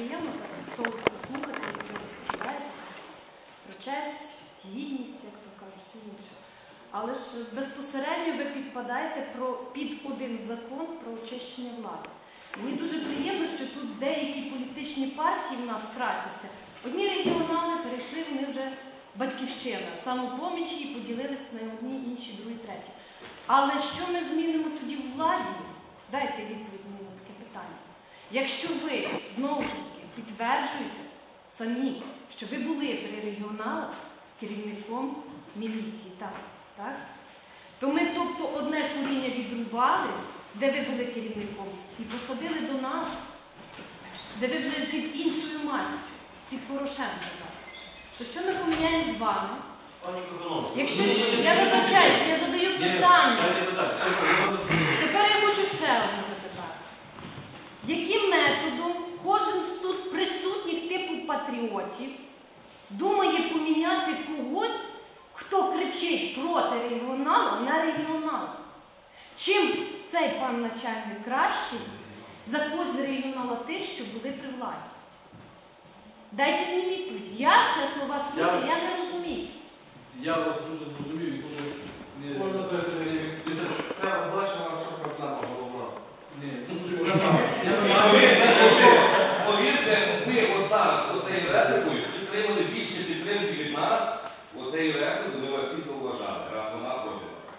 приємно так солодко слухати, як ви розповідаєте про честь, гідність, як то кажуть, все інше. Але ж безпосередньо ви підпадаєте про, під один закон про очищення влади. Мені дуже приємно, що тут деякі політичні партії в нас красяться. Одні регіонали перейшли, вони вже батьківщина, самопомічі і поділилися на одні, інші, другі, треті. Але що ми змінимо тоді в владі? Дайте відповідь мені на таке питання. Якщо ви знову ж підтверджуєте самі, що ви були при регіоналах керівником міліції, так, так? то ми, тобто, одне коріння відрубали, де ви були керівником, і посадили до нас, де ви вже під іншою мастю, під Порошенка. То що ми поміняємо з вами? Пані. Якщо ні, ні, ні, я вибачаюсь, я задаю питання. Тепер я хочу ще одне запитати. Яким методом кожен з тут присутніх типу патріотів думає поміняти когось, хто кричить проти регіонала на регіонала? Чим цей пан начальник кращий за когось з регіонала тих, що були при владі? Дайте мені відповідь. Я, чесно вас слухаю, я не розумію. Я вас дуже зрозумів і дуже не Можна не- Це облачна наша проблема головна. не дуже вражав. Я І не повірте, що, повірте, ми от зараз оцею реплікою отримали більше підтримки від нас, оцею реплікою ми вас всіх зауважали, раз вона проти вас.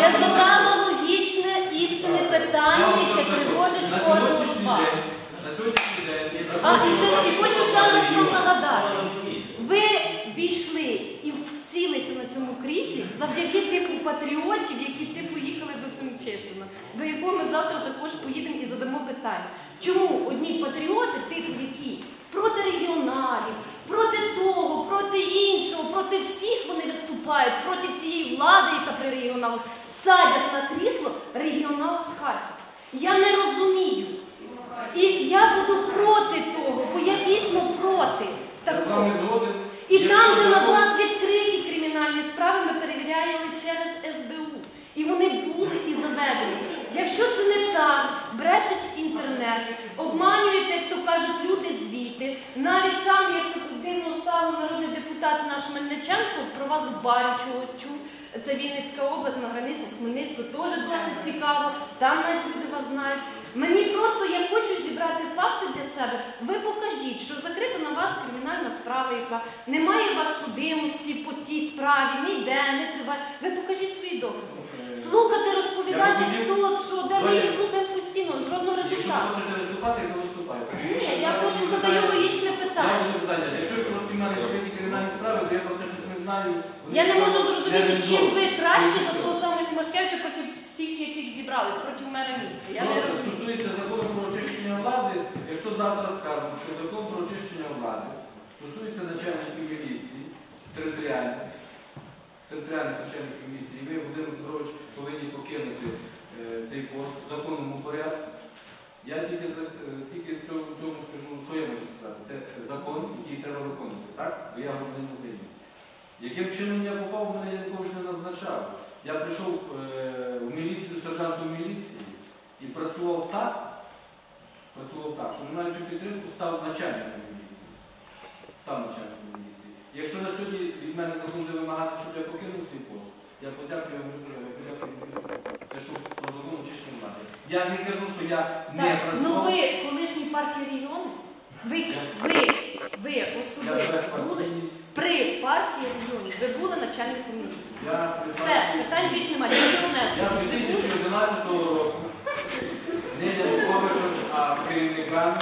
Я задала логічне істинне питання, яке тривожить на кожного з сьогоднішній вас. день, на сьогоднішній день є А і ще хочу раз вам нагадати. Ви війшли і всілися на цьому кріслі завдяки типу патріотів, які типу їхали до Семчишина, до якого ми завтра також поїдемо і задамо питання. Чому одні патріоти, типу які проти регіоналів, проти того, проти іншого, проти всіх вони виступають, проти всієї влади, яка при регіоналах, садять на крісло регіонал з Харкова. Я не розумію. І я буду проти того, бо я дійсно проти такого. І там, де на вас відкриті кримінальні справи, ми перевіряли через СБУ. І вони були і заведені. Якщо це не так, брешуть інтернет, обманюєте, як то кажуть, люди звіти. Навіть сам, як дивно стало народний депутат наш Мельниченко, про вас в барі чогось чув. Це Вінницька область на границі з Хмельницькою, теж досить цікаво. Там навіть люди вас знають. Мені просто я хочу зібрати факти для себе. Ви покажіть, що закрита на вас кримінальна справа, яка немає у вас судимості по тій справі, не йде, не триває. Ви покажіть свої докази. Слухати, розповідати Я то, що де ми їх слухаємо постійно, жодного Якщо ви результату. хочете виступати, то виступайте. Ні, я просто задаю логічне Я питання. одне питання. Якщо ви просто мене відкриті кримінальні справи, то я про це щось не знаю. Я не можу зрозуміти, чим ви краще за того самого Сімашкевича проти всіх, яких зібрались, проти мера міста. Я не Що розумію. стосується закону про очищення влади, якщо завтра скажуть, що закон про очищення влади стосується начальників міліції, територіальних, територіальних начальників міліції, і ви, Володимир Петрович, повинні покинути е, цей пост в законному порядку. Я тільки, за- е, тільки цьому, цьому скажу, що я можу сказати. Це закон, який треба виконувати, так? Бо я громадянин України. Яким чином я попав, мене я нікого ж не назначав. Я прийшов е, в міліцію сержантом міліції і працював так, працював так, що на цю підтримку став начальником міліції. Став начальником міліції. Якщо на сьогодні від мене закон буде вимагати, щоб я покинув цей пост, я подякую е, подякую те, що про закон очищення влади. Я не кажу, що я не Так, працював. ну ви колишні партії регіону, ви, ви, ви особисто були при партії регіонів, ви були начальником міліції. Я Все, питань більш немає. Тільки Я з Ви 2011 року не Януковичем, а керівниками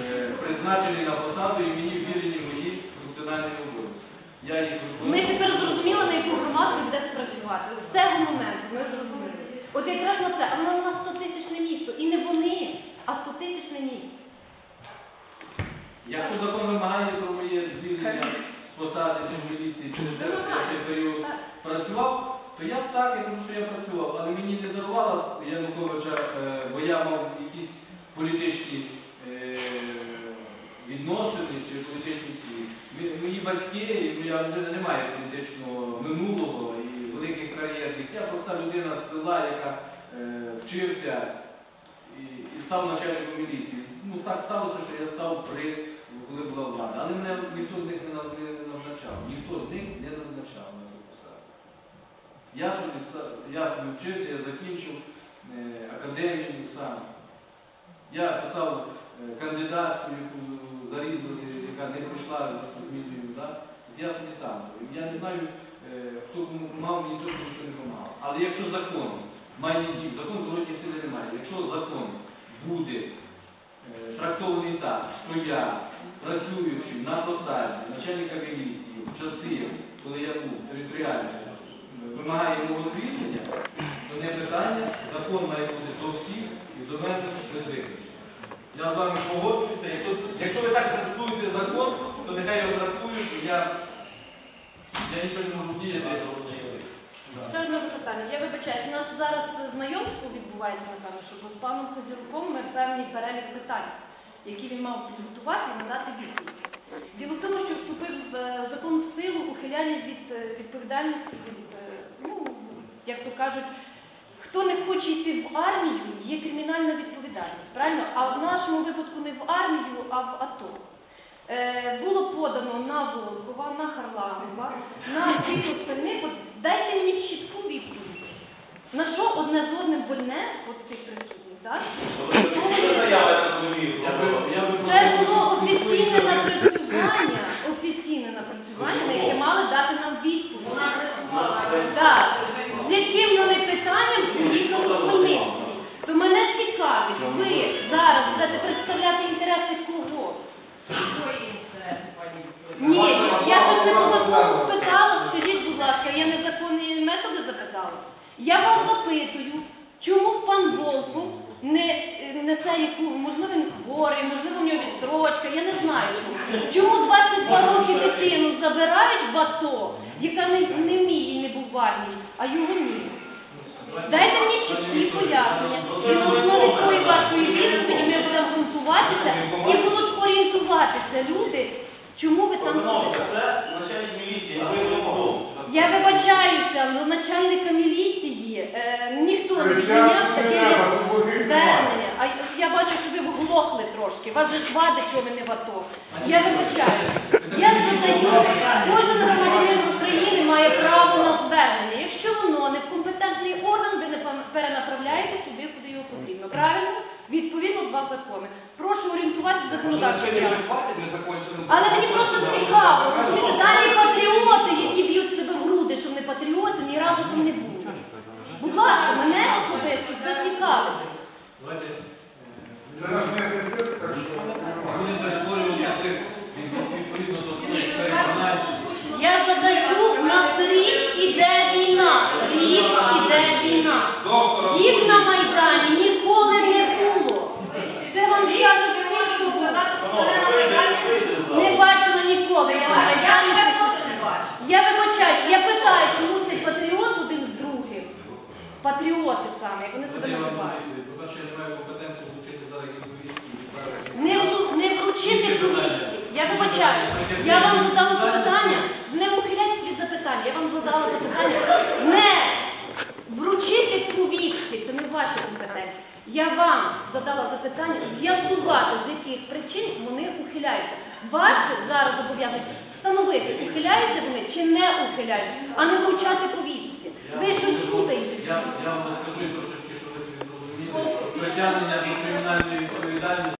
е, призначені на посаду і мені вірені мої функціональні обов'язки. Я їх Ми виконую. тепер зрозуміли, на яку громаду ви будете працювати. З цього моменту ми зрозуміли. От якраз на це, а воно у нас 100 тисячне місто. І не вони, а 100 тисячне місто. Якщо закон вимагає про моє звільнення з посади чи з міліції через цей період. Працював, то я так, я кажу, що я працював, але мені не дарувала Януковича, е, бо я мав якісь політичні е, відносини чи політичний світ. Мі- Мої батьки, моя людина не має політичного минулого і великих кар'єрних. Я проста людина з села, яка е, вчився і, і став начальником міліції. Ну так сталося, що я став при коли була влада. Але мене ніхто з них не на- не назначав. Ніхто з них не назначав на цю посаду. Я собі, я вчився, я закінчив е, академію сам. Я писав е, кандидатську, яку зарізали, яка не пройшла розмірюю, да? Я собі сам. Я не знаю, е, хто допомагав, мені точно ніхто не допомагав. Але якщо закон має дію, закон зворотній сили немає. Якщо закон буде трактований так, що я, працюючи на посаді начальника міліції в часи, коли я був територіальним, е, вимагає мого звільнення, то не питання, закон має бути до всіх і до мене без виключення. Я з вами погоджуюся. Якщо, якщо ви так трактуєте закон, то нехай його трактують, і я, я нічого не можу діяти. Ще одне запитання. Я вибачаюсь, у нас зараз знайомство відбувається, напевно, що з паном Козіруком ми певний перелік питань, які він мав підготувати і надати відповідь. Діло в тому, що вступив е, закон в силу ухиляння від е, відповідальності, від, ну, як то кажуть, хто не хоче йти в армію, є кримінальна відповідальність. Правильно? А в нашому випадку не в армію, а в АТО. Е, було подано на Волкова, на Харламова, на всіх остальних. От дайте мені чітку відповідь. На що одне з одним больне, от з цих присутніх, так? Я би- я би Це просто- було офіційне напрацювання, офіційне напрацювання, на яке мали дати нам відповідь. Так, з яким вони питанням поїхали в больниці. То мене цікавить, ви зараз будете представляти інтереси кого? Ні, я щось не по закону спитала, скажіть, будь ласка, я незаконні методи запитала. Я вас запитую, чому пан Волков не е, несе яку, можливо, він хворий, можливо, у нього відстрочка, знаю чому. Чому 22 роки дитину забирають в АТО, яка не, не вміє і не був в армії, а його ні? Дайте мені чіткі пояснення. І на основі тої вашої відповіді ми будемо ґрунтуватися і будуть орієнтуватися люди, чому ви там сидите. Це начальник міліції, Я вибачаюся, але начальника міліції е, ніхто не відміняв таке як звернення. А я бачу, що ви вглохли трошки. Вас же ж вадить, чого ви не в АТО. Я вибачаюся. Я задаю, кожен громадянин України має право на звернення. Якщо воно не в компетентний орган, ви не перенаправляєте туди, куди його потрібно. Правильно? Відповідно, два закони. Прошу орієнтуватися законодавчо. Але мені просто цікаво, розумієте, далі патріоти, які б'ють себе в груди, що не патріоти, ні разу там не були. Будь ласка, мене особисто це цікавить. Давайте, е, Це наш місний цирк, так що Будемо перетворювати цих відповідно до своїх переконань. Я задаю, у нас рік іде війна. Рік іде війна. Доктора Їх на Майдані ніколи не було. Це вам скажуть всі, хто був. Не бачила ніколи. Я на Майдані цих осіб. Я вибачаюсь, я питаю, чому цей патріот один з другим? Патріоти саме, як вони себе Я вам називають. я не маю компетенції вчити зараз повістки. Не, вру- не вручити повістки. Я вибачаю. Я вам задала запитання. Не ухиляйтесь від запитання. Я вам задала запитання. Не вручити повістки. Це не ваші компетенції. Я вам задала запитання з'ясувати, з яких причин вони ухиляються. Ваше зараз зобов'язання встановити, ухиляються вони чи не ухиляються, а не вручати повістки. Ви щось плутаєте. Я, я вам розкажу зрозуміли. Притягнення до кримінальної відповідальності.